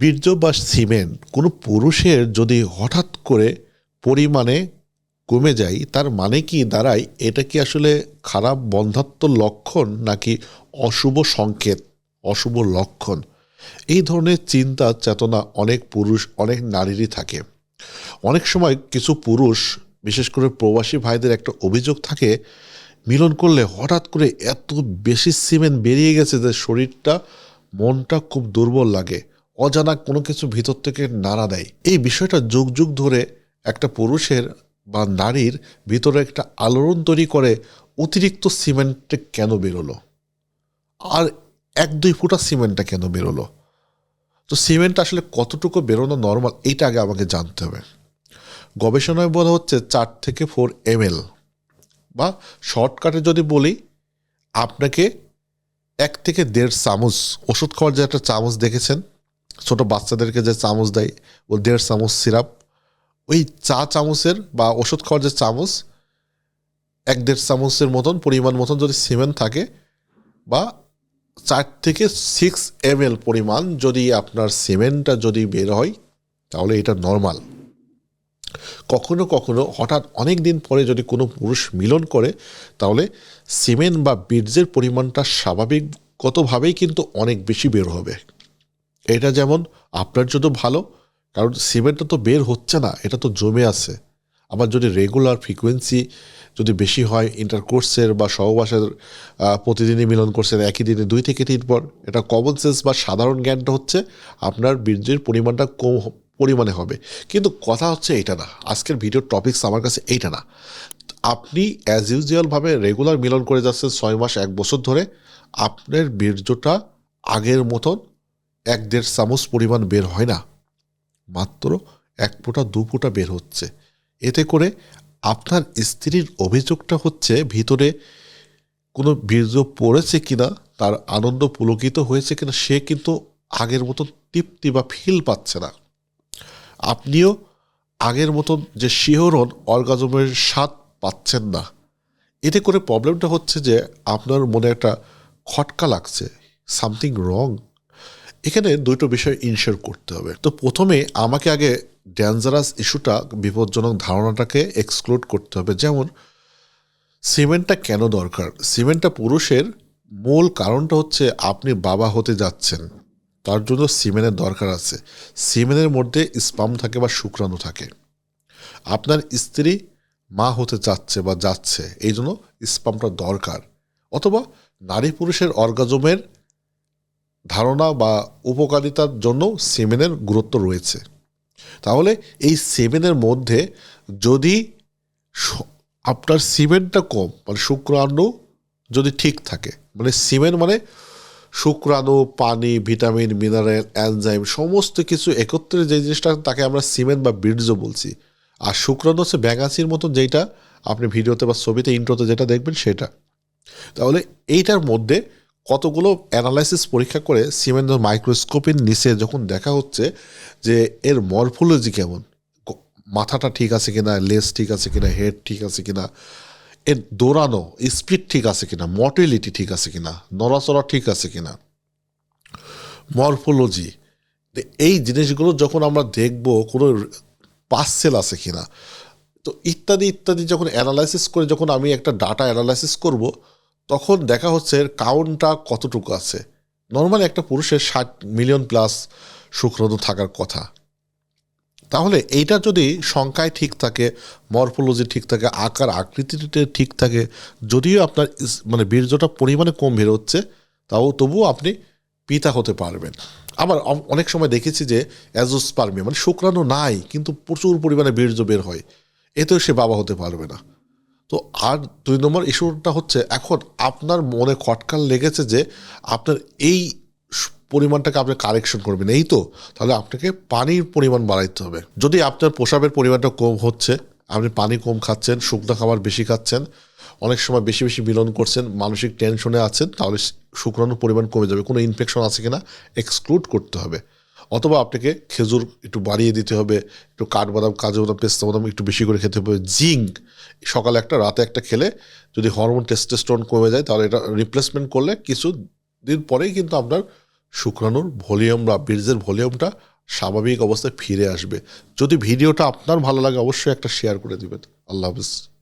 বীর্য বা সিমেন্ট কোনো পুরুষের যদি হঠাৎ করে পরিমাণে কমে যায়, তার মানে কি দাঁড়ায়? এটা কি আসলে খারাপ বন্ধাত্ম লক্ষণ নাকি অশুভ সংকেত, অশুভ লক্ষণ? এই ধরনের চিন্তা, চেতনা অনেক পুরুষ, অনেক নারীরই থাকে। অনেক সময় কিছু পুরুষ, বিশেষ করে প্রবাসী ভাইদের একটা অভিযোগ থাকে, মিলন করলে হঠাৎ করে এত বেশি সিমেন্ট বেরিয়ে গেছে যে শরীরটা, মনটা খুব দুর্বল লাগে। অজানা কোনো কিছু ভিতর থেকে নাড়া দেয়। এই বিষয়টা যুগ যুগ ধরে একটা পুরুষের বা নারীর ভিতরে একটা আলোড়ন তৈরি করে, অতিরিক্ত সিমেন্টে কেন বেরোলো? আর এক দুই ফুটা সিমেন্টটা কেন বেরোলো? তো সিমেন্ট আসলে কতটুকু বেরোনো নর্মাল এইটা আগে আমাকে জানতে হবে। গবেষণায় বলা হচ্ছে চার থেকে ফোর এম বা শর্টকাটে যদি বলি, আপনাকে এক থেকে দেড় চামচ ওষুধ খাওয়ার যে একটা চামচ দেখেছেন ছোট বাচ্চাদেরকে যে চামচ দেয়, ও দেড় চামচ সিরাপ, ওই চা চামচের বা ওষুধ খাওয়ার যে চামচ, এক দেড় চামচের মতন পরিমাণ মতন যদি সিমেন্ট থাকে বা চার থেকে সিক্স এম পরিমাণ যদি আপনার সিমেন্টটা যদি বের হয়, তাহলে এটা নর্মাল কখনো কখনো হঠাৎ অনেক দিন পরে যদি কোনো পুরুষ মিলন করে, তাহলে সিমেন্ট বা বীর্যের পরিমাণটা স্বাভাবিকগতভাবেই কিন্তু অনেক বেশি বের হবে। এটা যেমন আপনার জন্য ভালো, কারণ সিমেন্টটা তো বের হচ্ছে না, এটা তো জমে আছে। আবার যদি রেগুলার ফ্রিকোয়েন্সি যদি বেশি হয় ইন্টারকোর্সের বা সহবাসের প্রতিদিনই মিলন করছেন, একই দিনে দুই থেকে তিন পর, এটা কমন সেন্স বা সাধারণ জ্ঞানটা হচ্ছে আপনার বীর্যের পরিমাণটা কম পরিমাণে হবে। কিন্তু কথা হচ্ছে এইটা না, আজকের ভিডিওর টপিকস আমার কাছে এইটা না। আপনি অ্যাজ ইউজুয়ালভাবে রেগুলার মিলন করে যাচ্ছেন ছয় মাস, এক বছর ধরে, আপনার বীর্যটা আগের মতন এক দেড় চামচ পরিমাণ বের হয় না। মাত্র এক ফোঁটা, দু ফোঁটা বের হচ্ছে। এতে করে আপনার স্ত্রীর অভিযোগটা হচ্ছে, ভিতরে কোনো বীর্য পড়েছে কিনা, তার আনন্দ পুলকিত হয়েছে কিনা, সে কিন্তু আগের মতো তৃপ্তি বা ফিল পাচ্ছে না। আপনিও আগের মতন যে শিহরণ, অর্গাজমের স্বাদ পাচ্ছেন না। এতে করে প্রবলেমটা হচ্ছে যে, আপনার মনে একটা খটকা লাগছে। সামথিং রং এখানে দুটো বিষয় ইনশিওর করতে হবে। তো প্রথমে আমাকে আগে ডেঞ্জারাস ইস্যুটা বিপজ্জনক ধারণাটাকে এক্সক্লুড করতে হবে। যেমন সিমেন্টটা কেন দরকার? সিমেন্টটা পুরুষের মূল কারণটা হচ্ছে আপনি বাবা হতে যাচ্ছেন। তার জন্য সিমেনের দরকার আছে। সিমেনের মধ্যে স্পাম থাকে বা শুক্রাণু থাকে। আপনার স্ত্রী মা হতে চাচ্ছে বা যাচ্ছে, এই জন্য স্পামটা দরকার। অথবা নারী পুরুষের অর্গাজমের ধারণা বা উপকারিতার জন্য সিমেনের গুরুত্ব রয়েছে। তাহলে এই সিমেনের মধ্যে যদি আপনার সিমেন্টটা কম মানে শুক্রাণু যদি ঠিক থাকে মানে সিমেন্ট মানে শুক্রাণু, পানি, ভিটামিন মিনারেল অ্যানজাইম সমস্ত কিছু একত্রে যে জিনিসটা, তাকে আমরা সিমেন্ট বা বীর্য বলছি। আর শুক্রাণু হচ্ছে ব্যাঙাচির মতো যেটা আপনি ভিডিওতে বা ছবিতে, ইন্ট্রোতে যেটা দেখবেন সেটা। তাহলে এইটার মধ্যে কতগুলো অ্যানালাইসিস পরীক্ষা করে সিমেন্ট মাইক্রোস্কোপের নিচে যখন দেখা হচ্ছে যে এর মরফোলজি কেমন মাথাটা ঠিক আছে কিনা লেস ঠিক আছে কিনা হেড ঠিক আছে কিনা, এর দৌড়ানো স্পিড ঠিক আছে কিনা মর্টিলিটি ঠিক আছে কিনা, নড়াচড়া ঠিক আছে কিনা মরফোলজি এই জিনিসগুলো যখন আমরা দেখব কোনো পার্সেল আছে কিনা, তো ইত্যাদি ইত্যাদি যখন অ্যানালাইসিস করে, যখন আমি একটা ডাটা অ্যানালাইসিস করব তখন দেখা হচ্ছে এর কাউন্টটা কতটুকু আছে? নর্মালি একটা পুরুষের ষাট মিলিয়ন প্লাস শুক্রাণু থাকার কথা। তাহলে এইটা যদি সংখ্যায় ঠিক থাকে মরফোলজি ঠিক থাকে, আকার, আকৃতিতে ঠিক থাকে, যদিও আপনার মানে বীর্যটা পরিমাণে কম বেরোচ্ছে তাও তবুও আপনি পিতা হতে পারবেন। আবার অনেক সময় দেখেছি যে অ্যাজোস্পার্মিয়া মানে শুক্রাণু নাই, কিন্তু প্রচুর পরিমাণে বীর্য বের হয়। এতেও সে বাবা হতে পারবে না। তো আর দুই নম্বর ইস্যুটা হচ্ছে, এখন আপনার মনে খটকাল লেগেছে যে আপনার এই পরিমাণটাকে আপনি কারেকশন করবেন, এই তো? তাহলে আপনাকে পানির পরিমাণ বাড়াইতে হবে। যদি আপনার প্রসাবের পরিমাণটা কম হচ্ছে, আপনি পানি কম খাচ্ছেন, শুকনো খাবার বেশি খাচ্ছেন, অনেক সময় বেশি বেশি মিলন করছেন, মানসিক টেনশনে আছেন, তাহলে শুক্রাণুর পরিমাণ কমে যাবে। কোনো ইনফেকশন আছে কিনা এক্সক্লুড করতে হবে। অথবা আপনাকে খেজুর একটু বাড়িয়ে দিতে হবে, একটু কাঠবাদাম, কাজু বাদাম, পেস্তা বাদাম একটু বেশি করে খেতে হবে, জিঙ্ক। সকালে একটা, রাতে একটা খেলে যদি হরমোন টেস্টোস্টেরন কমে যায় তাহলে এটা রিপ্লেসমেন্ট করলে কিছু দিন পরেই কিন্তু আপনার শুক্রাণুর ভলিউম বা বীর্যের ভলিউমটা স্বাভাবিক অবস্থায় ফিরে আসবে। যদি ভিডিওটা আপনার ভালো লাগে অবশ্যই একটা শেয়ার করে দিবেন। আল্লাহ হাফিজ।